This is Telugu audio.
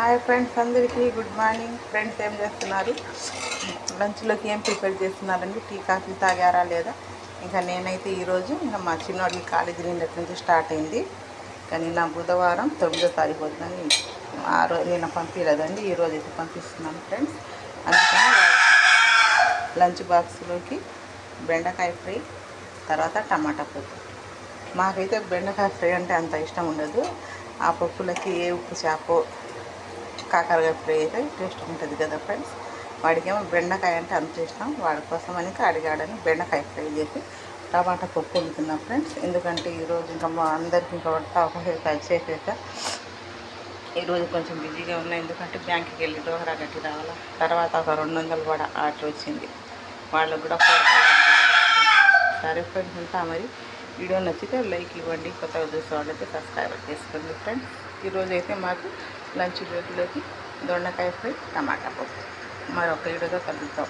హాయ్ ఫ్రెండ్స్ అందరికీ గుడ్ మార్నింగ్ ఫ్రెండ్స్ ఏం చేస్తున్నారు? లంచ్లోకి ఏం ప్రిపేర్ చేస్తున్నారండి? టీ కాఫీ తాగారా లేదా? ఇంకా నేనైతే ఈరోజు ఇంకా మా చిన్నోడికి కాలేజీ నిన్నటి నుంచి స్టార్ట్ అయింది. కానీ నా బుధవారం తొమ్మిదో తారీఖు వద్దని ఆ రోజు నేను పంపించలేదండి. ఈ అయితే పంపిస్తున్నాను ఫ్రెండ్స్ అందుకని లంచ్ బాక్స్లోకి బెండకాయ ఫ్రై తర్వాత టమాటా పప్పు. మాకైతే బెండకాయ ఫ్రై అంటే అంత ఇష్టం ఉండదు. ఆ పప్పులకి ఏ ఉప్పు చేపో కాకరకాయ ఫ్రై అయితే టేస్ట్ ఉంటుంది కదా ఫ్రెండ్స్. వాడికేమో బెండకాయ అంటే అంత ఇష్టం. వాడి కోసం అని అడిగాడని బెండకాయ ఫ్రై చేసి టమాటా పప్పు వండుతున్నాం ఫ్రెండ్స్. ఎందుకంటే ఈరోజు ఇంకా మా అందరికీ ఇంకా వంట అవకాశం ఈరోజు కొంచెం బిజీగా ఉన్నా ఎందుకంటే బ్యాంక్కి వెళ్ళి డోహరా కట్టి రావాలా. తర్వాత ఒక రెండు వందలు కూడా ఆర్డర్ వచ్చింది. వాళ్ళకు కూడా సరే ఫ్రెండ్స్ ఉంటా మరి. వీడియో నచ్చితే లైక్ ఇవ్వండి. కొత్తగా చూసే వాళ్ళైతే సబ్స్క్రైబ్ చేసుకోండి ఫ్రెండ్స్. ఈరోజు అయితే మాకు లంచ్ బ్రేక్లోకి దొండకాయ ఫ్రై టమాటా పప్పు. మరొక వీడియోతో కలుద్దాం.